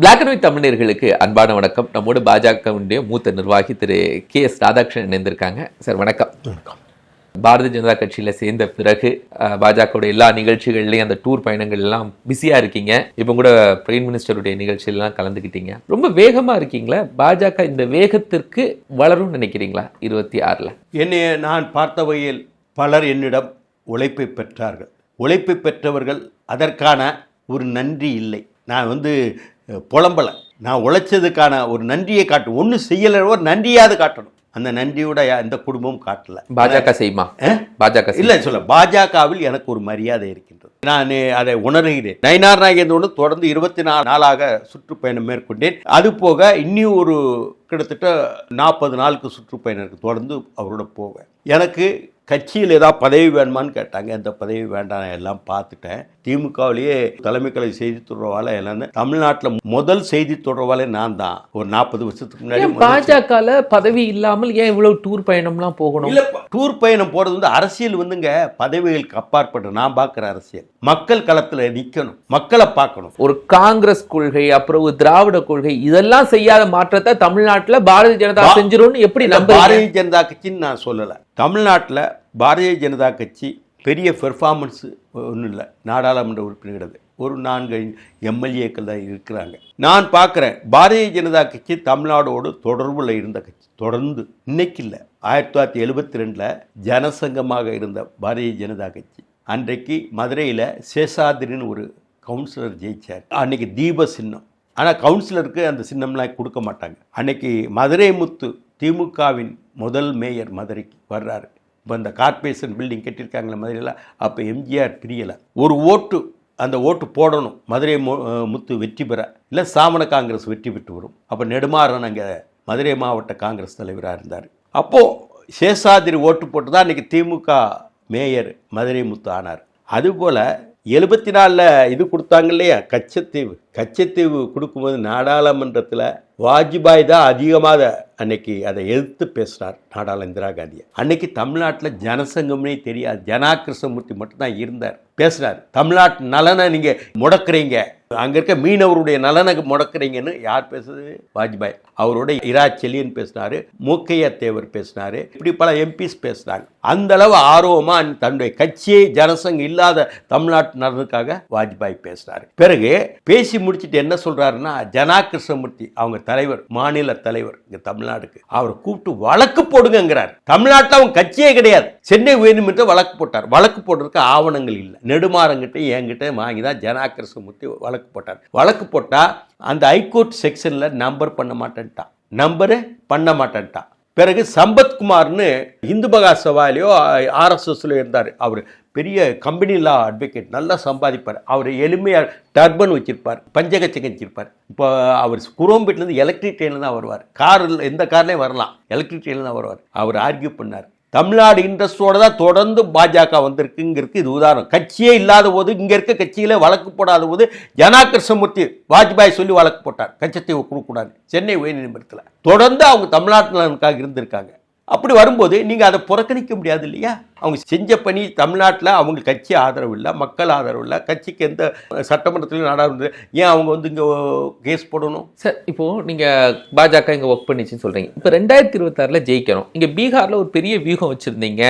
Black and white தமிழர்களுக்கு அன்பான வணக்கம். நம்மோடு பாஜகவுடைய மூத்த நிர்வாகி திரு கே எஸ் ராதாகிருஷ்ணன் இணைந்திருக்காங்க. சார் வணக்கம். வணக்கம். பாரதிய ஜனதா கட்சியில சேர்ந்த பிறகு பாஜகவுடைய எல்லா நிகழ்ச்சிகள்லையும் அந்த டூர் பயணங்கள் எல்லாம் பிஸியா இருக்கீங்க. இப்போ கூட பிரைம் மினிஸ்டருடைய நிகழ்ச்சியெல்லாம் கலந்துக்கிட்டீங்க ரொம்ப வேகமா இருக்கீங்களா? பாஜக இந்த வேகத்திற்கு வளரும்னு நினைக்கிறீங்களா? இருபத்தி ஆறுல. என்னை நான் பார்த்த வகையில் பலர் என்னிடம் உழைப்பை பெற்றார்கள். உழைப்பை பெற்றவர்கள் அதற்கான ஒரு நன்றி இல்லை. நான் வந்து புலம்பல. நான் உழைச்சதுக்கான ஒரு நன்றியை காட்டும் ஒன்றும் செய்யலை ஒரு நன்றியாவது காட்டணும். அந்த நன்றியோட எந்த குடும்பமும் காட்டல. பாஜக செய்யுமா? பாஜக? இல்லை சொல்ல பாஜகவில் எனக்கு ஒரு மரியாதை இருக்கின்றது. நான் அதை உணர்கிறேன். நயினார் நாகேந்திரோடு தொடர்ந்து இருபத்தி நாலு நாளாக சுற்றுப்பயணம் மேற்கொண்டேன். அது போக இன்னும் ஒரு கிட்டத்தட்ட நாற்பது நாளுக்கு சுற்றுப்பயணம் தொடர்ந்து அவரோட போவேன். எனக்கு கட்சியில் ஏதாவது பதவி வேணுமான்னு கேட்டாங்க. எந்த பதவி வேண்டாம் எல்லாம் பார்த்துட்டேன். திமுகவிலேயே தலைமை கலை செய்தி தொடர்பாளர் எல்லாம் தமிழ்நாட்டில் முதல் செய்தி தொடர்பாளர் நான் தான். ஒரு நாற்பது வருஷத்துக்கு முன்னாடி பாஜகல பதவி இல்லாமல் ஏன் இவ்வளவு டூர் பயணம்லாம் போகணும்? டூர் பயணம் போறது வந்து அரசியல் வந்துங்க பதவிகளுக்கு அப்பாற்பட்டு நான் பார்க்குற அரசியல். மக்கள் களத்துல நிக்கணும் மக்களை பார்க்கணும். ஒரு காங்கிரஸ் கொள்கை அப்புறம் திராவிட கொள்கை இதெல்லாம் செய்யாத மாற்றத்தை தமிழ்நாட்டுல பாரதிய ஜனதா செஞ்சிரும்னு எப்படி நம்புறீங்க? பாரதிய ஜனதா கட்சின்னு நான் சொல்லலை. தமிழ்நாட்டில் பாரதிய ஜனதா கட்சி பெரிய பெர்ஃபார்மன்ஸு ஒன்றும் இல்லை. நாடாளுமன்ற உறுப்பினர்கள் ஒரு நான்கு எம்எல்ஏக்கள் தான் இருக்கிறாங்க. நான் பார்க்குறேன் பாரதிய ஜனதா கட்சி தமிழ்நாடோடு தொடர்பில் இருந்த கட்சி. தொடர்ந்து இன்னைக்கு இல்லை. ஆயிரத்தி தொள்ளாயிரத்தி எழுபத்தி ரெண்டில் ஜனசங்கமாக இருந்த பாரதிய ஜனதா கட்சி. அன்றைக்கு மதுரையில் சேஷாதிரின்னு ஒரு கவுன்சிலர் ஜெயிச்சார். அன்னைக்கு தீப சின்னம். ஆனால் கவுன்சிலருக்கு அந்த சின்னம்லாம் கொடுக்க மாட்டாங்க. அன்னைக்கு மதுரை முத்து திமுகவின் முதல் மேயர் மதுரைக்கு வர்றாரு. இப்போ இந்த கார்ப்பரேஷன் பில்டிங் கட்டியிருக்காங்களே மதுரையில் அப்போ எம்ஜிஆர் பிரியலை. ஒரு ஓட்டு அந்த ஓட்டு போடணும். மதுரை மு- முத்து வெற்றி பெற. இல்லை சாமண காங்கிரஸ் வெற்றி பெற்று வரும். அப்போ நெடுமாறன் அங்கே மதுரை மாவட்ட காங்கிரஸ் தலைவராக இருந்தார். அப்போது சேஷாதிரி ஓட்டு போட்டு தான் அன்றைக்கி திமுக மேயர் மதுரை முத்து ஆனார். அதுபோல் எழுபத்தி நாலில் இது கொடுத்தாங்க இல்லையா? கச்சத்தீவு. கச்சத்தீவு கொடுக்கும்போது நாடாளுமன்றத்தில் வாஜ்பாய் தான் அதிகமாக அன்னைக்கு அதை எதிர்த்து பேசுகிறார் நாடாள இந்திரா காந்தியை. அன்னைக்கு தமிழ்நாட்டில் ஜனசங்கம்னே தெரியாது. ஜனா கிருஷ்ணமூர்த்தி மட்டும்தான் இருந்தார். பேசுகிறார் தமிழ்நாட்டு நலனை நீங்கள் முடக்குறீங்க. அங்கே இருக்க மீனவருடைய நலனை முடக்குறீங்கன்னு யார் பேசுறது வாஜ்பாய். அவரோட இரா செலியன் பேசினார். மூக்கையா தேவர் பேசினார். இப்படி பல எம்பிஸ் பேசினாங்க. அந்த அளவு தன்னுடைய கட்சியே ஜனசங்கம் இல்லாத தமிழ்நாட்டு நலனுக்காக வாஜ்பாய் பேசினார். பிறகு பேசி முடிச்சுட்டு என்ன சொல்றாருன்னா ஜனா கிருஷ்ணமூர்த்தி அவங்க தலைவர் மாநில தலைவர் இங்கே தமிழ்நாடுக்கு அவரை கூப்பிட்டு வழக்கு போடுங்கிறார் தமிழ்நாட்டில் அவங்க கட்சியே கிடையாது. சென்னை உயர்நீதிமன்றம் வழக்கு போட்டார். வழக்கு போடுறதுக்கு ஆவணங்கள் இல்லை. நெடுமாறங்கிட்ட என்கிட்ட வாங்கி தான் ஜனா கிருஷ்ணமூர்த்தி வழக்கு போட்டார். வழக்கு போட்டால் அந்த ஹைகோர்ட் செக்ஷனில் நம்பர் பண்ண மாட்டேன்ட்டான். நம்பரு பண்ண மாட்டேன்ட்டான். பிறகு சம்பத்குமார்னு இந்து மகா சவாலியோ ஆர்எஸ்எஸ்ல இருந்தார். அவர் பெரிய கம்பெனி அட்வொகேட் நல்லா சம்பாதிப்பார். அவர் எளிமையாக டர்பன் வச்சிருப்பார் பஞ்சகச்சகம் வச்சுருப்பார். இப்போ அவர் குரோம்பேட்லேருந்து எலக்ட்ரிக் ட்ரெயினில் தான் வருவார். காரில் எந்த கார்லேயும் வரலாம். எலக்ட்ரிக் ட்ரெயினில் தான் வருவார். அவர் ஆர்கியூ பண்ணார். தமிழ்நாடு இன்ட்ரெஸ்டோடு தான் தொடர்ந்து பாஜக வந்திருக்குங்கிறதுக்கு இது உதாரணம். கட்சியே இல்லாத போது இங்கே இருக்க கட்சிகளே வழக்கு போடாத போது ஜனா கிருஷ்ணமூர்த்தி வாஜ்பாய் சொல்லி வழக்கு போட்டார். கட்சத்தை கொடுக்கூடாது சென்னை உயர்நீதிமன்றத்தில். தொடர்ந்து அவங்க தமிழ்நாட்டில் இருந்திருக்காங்க. அப்படி வரும்போது நீங்கள் அதை புறக்கணிக்க முடியாது இல்லையா? அவங்க செஞ்ச பணி தமிழ்நாட்டில் அவங்க கட்சி ஆதரவு இல்லை மக்கள் ஆதரவு இல்லை கட்சிக்கு எந்த சட்டமன்றத்திலும் நாடாளுமன்ற ஏன் அவங்க வந்து இங்கே கேஸ் போடணும்? சார் இப்போ நீங்க பாஜக இங்க ஒர்க் பண்ணிச்சுன்னு சொல்றீங்க. இப்போ ரெண்டாயிரத்தி இருபத்தாறுல ஜெயிக்கணும். இங்க பீகார்ல ஒரு பெரிய வியூகம் வச்சிருந்தீங்க.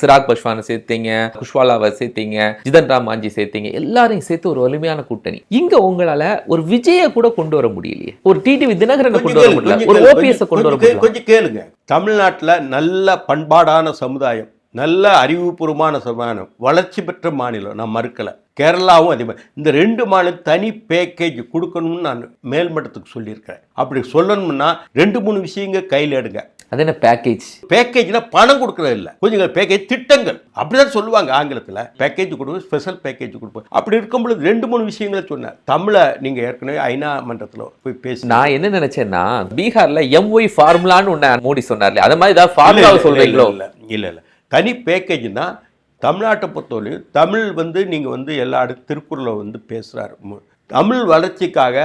சிராக் பஸ்வானை சேர்த்தீங்க குஷ்வாலாவை சேர்த்தீங்க ஜிதன் ராம் மாஞ்சி சேர்த்தீங்க. எல்லாரையும் சேர்த்து ஒரு வலிமையான கூட்டணி. இங்க உங்களால ஒரு விஜய கூட கொண்டு வர முடியலையே. ஒரு டிடிவி தினகரனை கொண்டு வர முடியல. ஒரு ஓபிஎஸ் கொண்டு வர முடியல. கொஞ்சம் கேளுங்க. தமிழ்நாட்டில் நல்ல பண்பாடான சமுதாயம். நல்ல அறிவுபூர்வமான சமுதாயம் வளர்ச்சி பெற்ற மாநிலம். நான் மறுக்கலை. கேரளாவும் அதே மாதிரி. இந்த ரெண்டு மாநிலம் தனி பேக்கேஜ் கொடுக்கணும்னு நான் மேல்மட்டத்துக்கு சொல்லியிருக்கிறேன். அப்படி சொல்லணும்னா ரெண்டு மூணு விஷயங்கள் கையில் எடுங்க. அது என்ன பேக்கேஜ் பேக்கேஜ்னா பணம் கொடுக்கறது இல்லை. கொஞ்சம் பேக்கேஜ் திட்டங்கள். அப்படிதான் சொல்லுவாங்க ஆங்கிலத்தில். பேக்கேஜ் கொடுப்போம் ஸ்பெஷல் பேக்கேஜ் கொடுப்போம். அப்படி இருக்கும் பொழுது ரெண்டு மூணு விஷயங்களை சொன்னேன் தமிழை நீங்கள் ஏற்கனவே ஐநா மன்றத்தில் போய் பேசி நான் என்ன நினைச்சேன்னா பீகார்ல எம்ஒய் ஃபார்முலான்னு ஒண்ணு மோடி சொன்னார்ல. அது மாதிரி ஏதாவது ஃபார்முலாவை சொல்றீங்களோ? இல்ல இல்ல இல்ல. தனி பேக்கேஜ்னா தமிழ்நாட்டை பொறுத்தவரையும் தமிழ் வந்து நீங்கள் வந்து எல்லா இடத்து திருக்குறளை வந்து பேசுகிறாரு தமிழ் வளர்ச்சிக்காக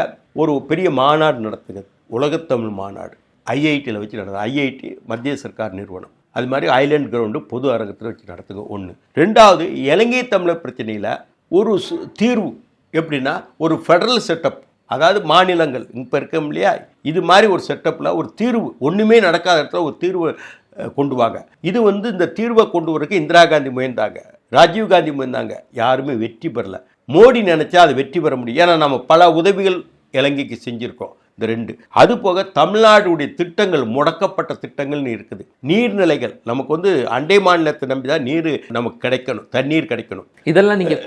ஒரு பெரிய மாநாடு நடத்துங்க. உலகத்தமிழ் மாநாடு. ஐஐடியில் வச்சு நடந்தது ஐஐடி மத்திய சர்க்கார் நிறுவனம். அது மாதிரி ஐலேண்ட் கிரவுண்டு பொது அரங்கத்தில் வச்சு நடத்துங்க. ஒன்று ரெண்டாவது இலங்கை தமிழர் பிரச்சனையில் ஒரு தீர்வு எப்படின்னா ஒரு ஃபெடரல் செட்டப் அதாவது மாநிலங்கள். இப்போ இருக்கோம் இல்லையா? இது மாதிரி ஒரு செட்டப்பில் ஒரு தீர்வு. ஒன்றுமே நடக்காத இடத்துல ஒரு தீர்வு கொண்டு வாங்க. இது வந்து இந்த தீர்வை கொண்டு வரக்கு இந்திரா காந்தி முயன்றாங்க. ராஜீவ் காந்தி முயன்றாங்க. யாருமே வெற்றி பெறல. மோடி நினைச்சா அது வெற்றி பெற முடியும். ஏன்னா நம்ம பல உதவிகள் இலங்கைக்கு செஞ்சுருக்கோம். இந்த ரெண்டு. அது போக தமிழ்நாடுடைய திட்டங்கள் முடக்கப்பட்ட திட்டங்கள்னு இருக்குது. நீர்நிலைகள். நமக்கு வந்து அண்டை மாநிலத்தை நம்பி தான் நீர் நமக்கு கிடைக்கணும். தண்ணீர் கிடைக்கணும். இதெல்லாம் நீங்க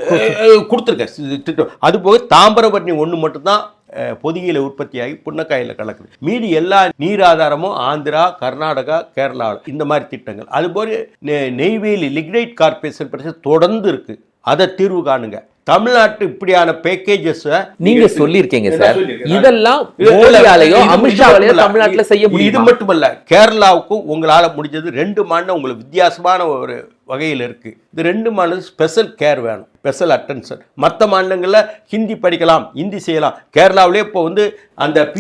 கொடுத்துருக்கேன். திட்டம். அது போக தாமிரபரணி ஒன்று மட்டும்தான் அஹ், உற்பத்தியாகி புன்னக்காயில் கலக்குது. மீதி எல்லா நீர் ஆதாரமும் ஆந்திரா கர்நாடகா கேரளா இந்த மாதிரி திட்டங்கள். அதுபோல நெ- நெய்வேலி லிக்னைட் கார்பரேஷன் பிரச்சனை தொடர்ந்து இருக்குது அதை தீர்வு காணுங்க. தமிழ்நாட்டு இப்படியான பேக்கேஜஸ் நீங்க சொல்லியிருக்கீங்க சார்? இதெல்லாம் மோடியாலேயோ இது- இது அமித்ஷாவாலேயோ. தமிழ்நாட்டுல செய்ய இது முடியும்? மட்டுமல்ல. கேரளாவுக்கும் உங்களால முடிஞ்சது ரெண்டு மாநிலம் உங்களுக்கு வித்தியாசமான ஒரு வகையில் இருக்கு. இது ரெண்டு மாநிலம் ஸ்பெஷல் கேர் வேணும். ஸ்பெஷல் அட்டென்ஷன் மற்ற மாநிலங்களில் ஹிந்தி படிக்கலாம் ஹிந்தி செய்யலாம். கேரளாவிலே இப்போ வந்து அந்த.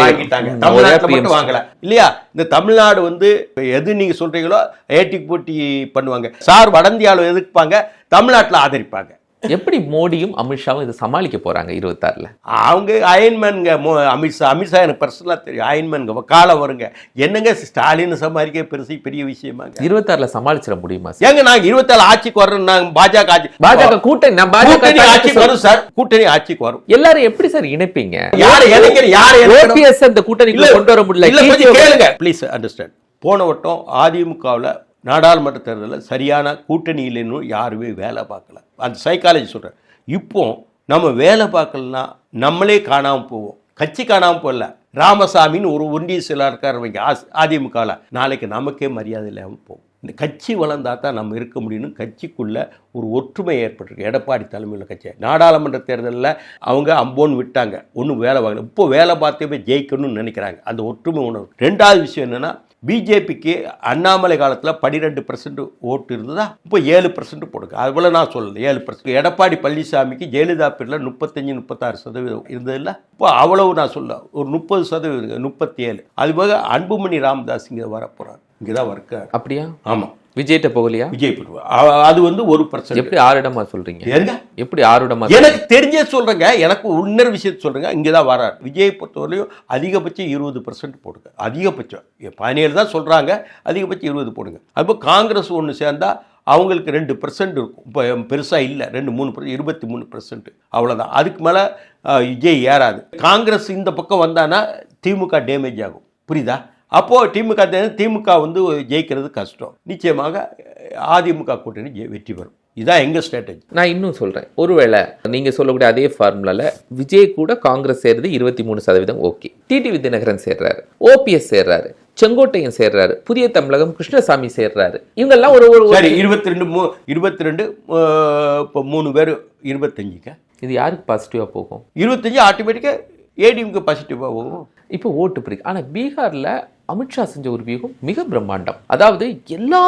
வாங்கிட்டாங்க. தமிழ்நாட்டில் மட்டும். வாங்கல. இல்லையா? இந்த தமிழ்நாடு வந்து எது நீங்க சொல்றீங்களோ ஏட்டி போட்டி பண்ணுவாங்க. சார் வட இந்தியாவில் எதிர்ப்பாங்க தமிழ்நாட்டில் ஆதரிப்பாங்க. எப்படி மோடியும் அமித்ஷாவும் இதை சமாளிக்க போறாங்க இருபத்தாறுல? அவங்க அயன்மேனுங்க மோ அமித்ஷா அமித்ஷா எனக்கு பர்சனலாக தெரியும். அயன்மேனுங்க காலம் வருங்க. என்னங்க ஸ்டாலின் சமாளிக்க பெருசு பெரிய விஷயமாங்க இருபத்தாறுல சமாளிச்சிட முடியுமா ஏங்க நாங்க இருபத்தாலு ஆட்சிக்கு வர்றோம் நாங்க பாஜக ஆட்சி பாஜக கூட்டணி நான் பாஜக கூட்டணி ஆட்சிக்கு வரும் சார். கூட்டணி ஆட்சிக்கு வரும். எல்லாரும் எப்படி சார் இணைப்பீங்க? யார் இணைக்கிற யார்? ஓபிஎஸ் அந்த கூட்டணிக்குள்ள கொண்டு வர முடியல. இல்ல கொஞ்சம் KJO கேளுங்க. ப்ளீஸ் அண்டர்ஸ்டாண்ட் போன வட்டம் அதிமுகவில் நாடாளுமன்ற தேர்தலில் சரியான கூட்டணி இல்லைன்னு யாருமே வேலை பார்க்கல. அந்த சைக்காலஜி சொல்கிறேன் இப்போ நம்ம வேலை பார்க்கலனா நம்மளே காணாமல் போவோம். கட்சி காணாமல் போகல. ராமசாமின்னு ஒரு ஒன்றிய செயலாளர் இருக்கார் வைங்க அதிமுகவில் நாளைக்கு நமக்கே மரியாதை இல்லாமல் போகும். இந்த கட்சி வளர்ந்தா தான் நம்ம இருக்க முடியும்னு கட்சிக்குள்ளே ஒரு ஒற்றுமை ஏற்பட்டிருக்கு. எடப்பாடி தலைமையில் கட்சி. நாடாளுமன்ற தேர்தலில் அவங்க அம்போன்னு விட்டாங்க. ஒன்றும் வேலை பார்க்கல. இப்போ வேலை பார்த்தே போய் ஜெயிக்கணும்னு நினைக்கிறாங்க. அந்த ஒற்றுமை உணர்வு. ரெண்டாவது விஷயம் என்னென்னா பிஜேபிக்கு அண்ணாமலை காலத்தில் பன்னிரெண்டு பர்சன்ட் ஓட்டு இருந்ததா? இப்போ ஏழு பர்சன்ட் போடுங்க. அது போல நான் சொல்லல. ஏழு பர்சன்ட் எடப்பாடி பழனிசாமிக்கு ஜெயலலிதா பேரில் முப்பத்தஞ்சு முப்பத்தாறு சதவீதம் இருந்ததில்ல. இப்போ அவ்வளவு நான் சொல்ல. ஒரு முப்பது சதவீதம் முப்பத்தி ஏழு அதுபோக அன்புமணி ராமதாஸ் இங்கே வர போகிறார் இங்கே தான் இருக்கார் அப்படியா? ஆமாம் விஜய்கிட்ட போகலையா விஜய் அது வந்து ஒரு பர்சன்ட் எப்படி ஆறிடமா சொல்றீங்க? ஏங்க? எப்படி ஆறிடமா எனக்கு தெரிஞ்சே சொல்றேங்க. எனக்கு இன்னொரு விஷயத்தை சொல்றேங்க. இங்கே தான் வரார். விஜய் பொறுத்தவரையும் அதிகபட்சம் இருபது பர்சன்ட் போடுங்க. அதிகபட்சம். பதினேழு தான் சொல்றாங்க. அதிகபட்சம் இருபது போடுங்க. அப்போ காங்கிரஸ் ஒன்று சேர்ந்தா அவங்களுக்கு ரெண்டு பர்சன்ட் இருக்கும். இப்போ பெருசாக இல்லை. ரெண்டு மூணு பர்சன்ட் இருபத்தி மூணு பர்சன்ட் அவ்வளோதான் அதுக்கு மேலே விஜய் ஏறாது. காங்கிரஸ் இந்த பக்கம் வந்தானா திமுக டேமேஜ் ஆகும். புரியுதா? அப்போது திமுக திமுக வந்து ஜெயிக்கிறது கஷ்டம். நிச்சயமாக அதிமுக கூட்டணி வெற்றி பெறும். இதுதான் எங்கள் ஸ்ட்ராட்டஜி நான் இன்னும் சொல்றேன். ஒருவேளை நீங்க சொல்லக்கூடிய அதே ஃபார்முலால விஜய் கூட காங்கிரஸ் சேர்றது இருபத்தி மூணு சதவீதம் ஓகே. டிடி வித்யநகரன் சேர்றாரு. ஓபிஎஸ் சேர்றாரு. செங்கோட்டையன் சேர்றாரு. புதிய தமிழகம் கிருஷ்ணசாமி சேர்றாரு. இவங்கெல்லாம் ஒரு ஒரு சரி இருபத்தி ரெண்டு மூ இருபத்தி ரெண்டு இப்போ மூணு பேர் இருபத்தஞ்சுங்க இது யாருக்கு பாசிட்டிவா போகும்? இருபத்தஞ்சு ஆட்டோமேட்டிக்காக ஏடிஎம்க்கு பாசிட்டிவாக போகும். இப்போ ஓட்டு பிரிக்கு ஆனா பீகார்ல அமித்ஷா செஞ்ச ஒரு வியூகம் மிக பிரம்மாண்டம். அதாவது எல்லா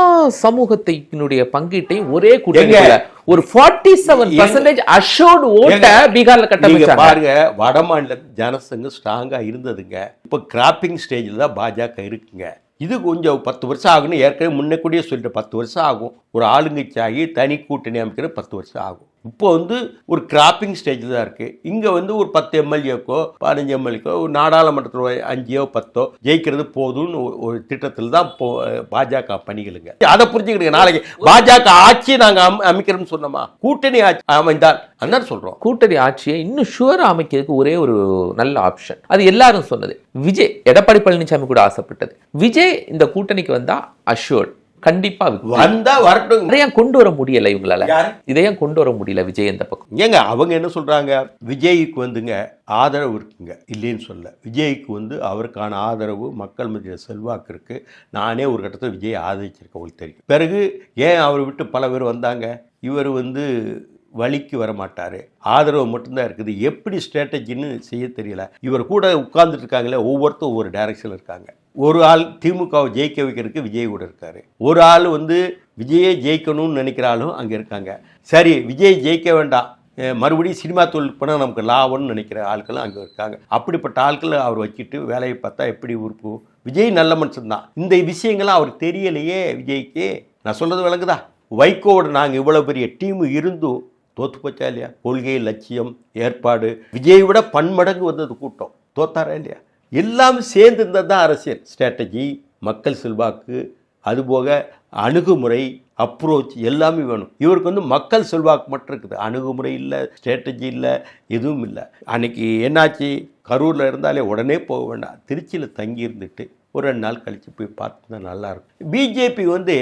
சமூகத்தினுடைய பங்கீட்டையும் ஒரே கூட்டணிக்குள்ள ஒரு ஃபார்ட்டி செவன் பர்சன்டேஜ் அஷோர்டு ஓட்ட பீகார்ல கட்டமைச்சாங்க. பாருங்க வட மாநில ஜனசங்கம் ஸ்ட்ராங்காக இருந்ததுங்க. இப்போ கிராப்பிங் ஸ்டேஜில் தான் பாஜக இருக்குங்க. இது கொஞ்சம் பத்து வருஷம் ஆகும்னு ஏற்கனவே முன்னக்கூடியே சொல்லிட்டு பத்து வருஷம் ஆகும். ஒரு ஆளுங்கட்சி ஆகி தனி கூட்டணி அமைக்கிறது பத்து வருஷம் ஆகும். இப்போ வந்து ஒரு கிராப்பிங் ஸ்டேஜில் தான் இருக்குது இங்கே வந்து ஒரு பத்து எம்எல்ஏக்கோ பதினஞ்சு எம்எல்ஏக்கோ ஒரு நாடாளுமன்றத்தில் அஞ்சோ பத்தோ ஜெயிக்கிறது போதும்னு ஒரு- திட்டத்தில் தான் இப்போ அஹ், பாஜக பணிகளுங்க. அதை புரிஞ்சுக்கிடுங்க. நாளைக்கு பாஜக ஆட்சி நாங்கள் அம் அமைக்கிறோம்னு சொன்னோமா? கூட்டணி ஆட்சி அமைந்தால் அதான் சொல்கிறோம் கூட்டணி ஆட்சியை இன்னும் ஷுவரா அமைக்கிறதுக்கு ஒரே ஒரு நல்ல ஆப்ஷன் அது எல்லாரும் சொன்னது. விஜய் எடப்பாடி பழனிசாமி கூட ஆசைப்பட்டது. விஜய் இந்த கூட்டணிக்கு வந்தா அஷூர்ட் கண்டிப்பா. வந்தா வரட்டும். இதை ஏன் கொண்டு வர முடியல இவங்களால. யாரு? இதை ஏன் கொண்டு வர முடியல விஜய் இந்த பக்கம். ஏங்க அவங்க என்ன சொல்றாங்க? விஜய்க்கு வந்துங்க ஆதரவு இருக்குங்க. இல்லைன்னு சொல்ல விஜய்க்கு வந்து அவருக்கான ஆதரவு மக்கள் மத்தியில் செல்வாக்கு இருக்கு. நானே ஒரு கட்டத்தில் விஜய் ஆதரிச்சிருக்கேன் உங்களுக்கு தெரியும். பிறகு ஏன் அவரை விட்டு பல பேர் வந்தாங்க? இவர் வந்து வழிக்கு வர மாட்டார். ஆதரவு மட்டும்தான் இருக்குது. எப்படி ஸ்ட்ராட்டஜின்னு செய்ய தெரியல. இவர் கூட உட்கார்ந்துட்டு இருக்காங்களே ஒவ்வொருத்தரும் ஒவ்வொரு டைரக்ஷனில் இருக்காங்க. ஒரு ஆள் திமுகவை ஜெயிக்க வைக்கிறதுக்கு விஜய் கூட இருக்கார். ஒரு ஆள் வந்து விஜயை ஜெயிக்கணும்னு நினைக்கிற ஆளும் அங்கே இருக்காங்க. சரி விஜய் ஜெயிக்க வேண்டாம். மறுபடியும் சினிமா தொழில் போனால் நமக்கு லாபம்னு நினைக்கிற ஆட்களும் அங்கே இருக்காங்க. அப்படிப்பட்ட ஆட்களை அவர் வச்சுட்டு வேலையை பார்த்தா எப்படி உறுப்பு? விஜய் நல்ல மனுஷன்தான் இந்த விஷயங்கள்லாம் அவர் தெரியலையே விஜய்க்கு. நான் சொல்கிறது விளங்குதா? வைகோவோட நாங்கள் இவ்வளோ பெரிய டீம் இருந்தும் தோத்து போச்சா இல்லையா? கொள்கை லட்சியம் ஏற்பாடு. விஜய் விட பன்மடங்கு வந்தது கூட்டம். தோத்தாரா இல்லையா? எல்லாம் சேர்ந்து இருந்தது தான் அரசியல். ஸ்ட்ராட்டஜி மக்கள் செல்வாக்கு அதுபோக அணுகுமுறை அப்ரோச் எல்லாமே வேணும். இவருக்கு வந்து மக்கள் செல்வாக்கு மட்டும் இருக்குது. அணுகுமுறை இல்லை ஸ்ட்ராட்டஜி இல்லை எதுவும் இல்லை. அன்னைக்கு என்னாச்சு? கரூரில் இருந்தாலே உடனே போக வேண்டாம். திருச்சியில் தங்கி இருந்துட்டு ஒரு ரெண்டு நாள் கழித்து போய் பார்த்து தான் நல்லாயிருக்கும் பிஜேபி வந்து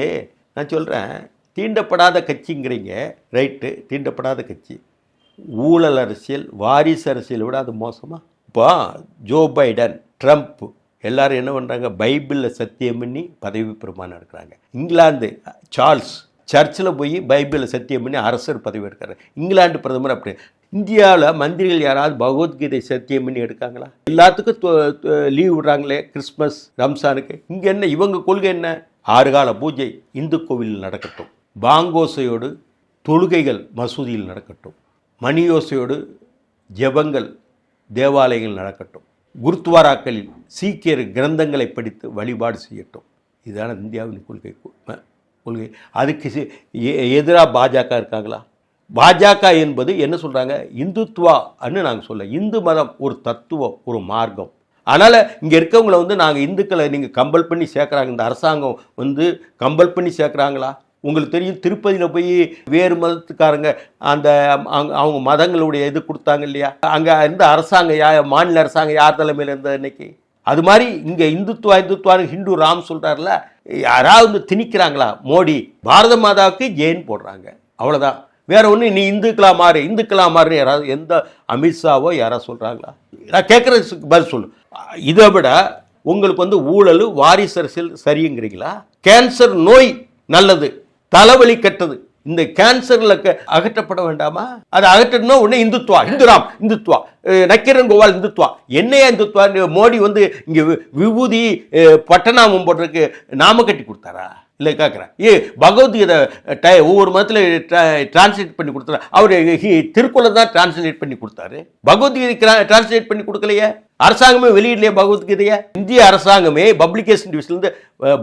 நான் சொல்கிறேன் தீண்டப்படாத கட்சிங்கிறீங்க. ரைட்டு தீண்டப்படாத கட்சி. ஊழல் அரசியல் வாரிசு அரசியலை விட அது மோசமாக இப்போ ஜோ பைடன் ட்ரம்ப் எல்லாரும் என்ன பண்ணுறாங்க பைபிளில் சத்தியம் பண்ணி பதவி பிரமாணம் எடுக்கிறாங்க. இங்கிலாந்து சார்ல்ஸ் சர்ச்சில் போய் பைபிளில் சத்தியம் பண்ணி அரசர் பதவி எடுக்கிறாங்க இங்கிலாந்து பிரதமர் அப்படி. இந்தியாவில் மந்திரிகள் யாராவது பகவத்கீதை சத்தியம் பண்ணி எடுக்காங்களா? எல்லாத்துக்கும் லீவ் விடுறாங்களே கிறிஸ்மஸ் ரம்சானுக்கு இங்கே என்ன இவங்க கொள்கை என்ன? ஆறு கால பூஜை இந்து கோவிலில் நடக்கட்டும். பாங்கோசையோடு தொழுகைகள் மசூதியில் நடக்கட்டும். மணியோசையோடு ஜெபங்கள் தேவாலயங்கள் நடக்கட்டும். குருத்வாராக்களில் சீக்கியர் கிரந்தங்களை படித்து வழிபாடு செய்யட்டும். இதுதான் இந்தியாவின் கொள்கை. கொள்கை. அதுக்கு எதிராக பாஜக இருக்காங்களா? பாஜக என்பது என்ன சொல்கிறாங்க இந்துத்துவான்னு நாங்கள் சொல்ல இந்து மதம் ஒரு தத்துவம் ஒரு மார்க்கம். அதனால் இங்கே இருக்கவங்கள வந்து நாங்கள் இந்துக்களை நீங்கள் கம்பல் பண்ணி சேர்க்குறாங்க. இந்த அரசாங்கம் வந்து கம்பல் பண்ணி சேர்க்குறாங்களா? உங்களுக்கு தெரியும் திருப்பதியில் போய் வேறு மதத்துக்காரங்க அந்த அவங்க அவங்க மதங்களுடைய இது கொடுத்தாங்க இல்லையா? அங்கே இருந்த அரசாங்கம் யா மாநில அரசாங்கம் யார் தலைமையில் இருந்தது இன்னைக்கு? அது மாதிரி இங்கே இந்துத்துவா இந்துத்துவான்னு ஹிந்து ராம் சொல்கிறாருல யாராவது வந்து திணிக்கிறாங்களா? மோடி பாரத மாதாவுக்கு ஜெயின் போடுறாங்க. அவ்வளோதான் வேற ஒன்று நீ இந்துக்களா மாறு இந்துக்களா மாறு யாராவது எந்த அமித்ஷாவோ யாராவது சொல்கிறாங்களா நான் கேட்குறதுக்கு பதில் சொல்லு. இதை விட உங்களுக்கு வந்து ஊழல் வாரிசு அரசியல் சரிங்கிறீங்களா? கேன்சர் நோய் நல்லது. தலைவலி கெட்டது. இந்த கேன்சரில் அகற்றப்பட வேண்டாமா? அதை அகற்றணும்னா உடனே இந்துத்வா இந்துராம் இந்துத்வா அஹ் நக்கீரன் கோபால் இந்துத்வா என்னையா இந்துத்வா மோடி வந்து இங்கே விபூதி பட்டநாமம் போடுறதுக்கு நாம கட்டி கொடுத்தாரா? இல்லை கேட்குறேன் ஏ பகவத்கீதை டை ஒவ்வொரு மதத்தில் டிரான்ஸ்லேட் பண்ணி கொடுத்தாரு அவர் திருக்குறளை தான் டிரான்ஸ்லேட் பண்ணி கொடுத்தாரு. பகவத்கீதை டிரான்ஸ்லேட் பண்ணி கொடுக்கலையே? அரசாங்கமே வெளியிடலையே பகவத்கீதையை? இந்திய அரசாங்கமே பப்ளிகேஷன் டிவிஷன்லேருந்து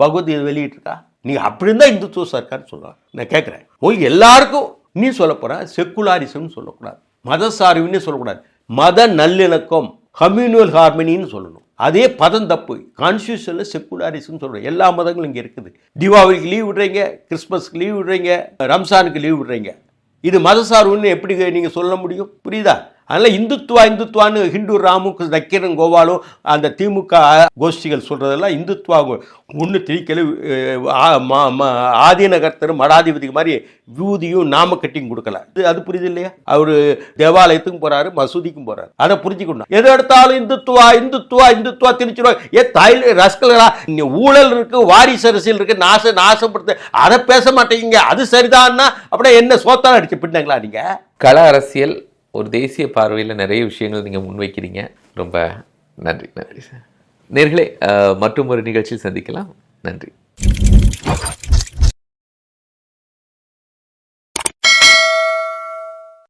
பகவத்கீதை வெளியிட்டிருக்கா? நீங்கள் அப்படி இருந்தால் இந்துத்துவ சர்க்கார்னு சொல்லலாம் நான் கேட்குறேன் ஓய் எல்லாருக்கும் நீ சொல்ல போகிற செக்குலாரிசம்னு சொல்லக்கூடாது மத சார்புன்னு சொல்லக்கூடாது மத நல்லிணக்கம் கம்யூனல் ஹார்மனின்னு சொல்லணும். அதே பதம் தப்பு. கான்ஸ்டியூஷனில் செக்குலாரிசம்னு சொல்கிறோம் எல்லா மதங்களும் இங்கே இருக்குது. தீபாவளிக்கு லீவ் விடுறீங்க கிறிஸ்மஸ்க்கு லீவ் விடுறீங்க ரம்சானுக்கு லீவ் விடுறீங்க. இது மதசார்புன்னு எப்படி நீங்கள் சொல்ல முடியும்? புரியுதா? அதனால் இந்துத்துவா இந்துத்துவான்னு ஹிந்து ராமுக்கு நக்கீரன் கோபாலும் அந்த திமுக கோஷ்டிகள் சொல்கிறதெல்லாம் இந்துத்துவா ஒன்று திரிக்கல ஆதீனகர்த்தர் மடாதிபதிக்கு மாதிரி வியூதியும் நாம கட்டியும் கொடுக்கல. இது அது புரியுது இல்லையா? அவர் தேவாலயத்துக்கும் போகிறாரு மசூதிக்கும் போகிறாரு அதை புரிஞ்சுக்கணும் எது எடுத்தாலும் இந்துத்துவா இந்துத்துவா இந்துத்துவா திணிச்சிடும் ஏ தாய் ரஸ்கலா இங்கே ஊழல் இருக்குது வாரிசு அரசியல் இருக்குது நாச நாசப்படுத்த அதை பேச மாட்டேங்க. அது சரிதான்னா அப்படியே என்ன சோத்தான அடிச்சு பின்னாங்களா நீங்கள் கள அரசியல் ஒரு தேசிய பார்வையில் நிறைய விஷயங்கள் நீங்கள் முன்வைக்கிறீங்க. ரொம்ப நன்றி நன்றி சார். நேர்களே மற்றும் ஒரு நிகழ்ச்சியில் சந்திக்கலாம். நன்றி.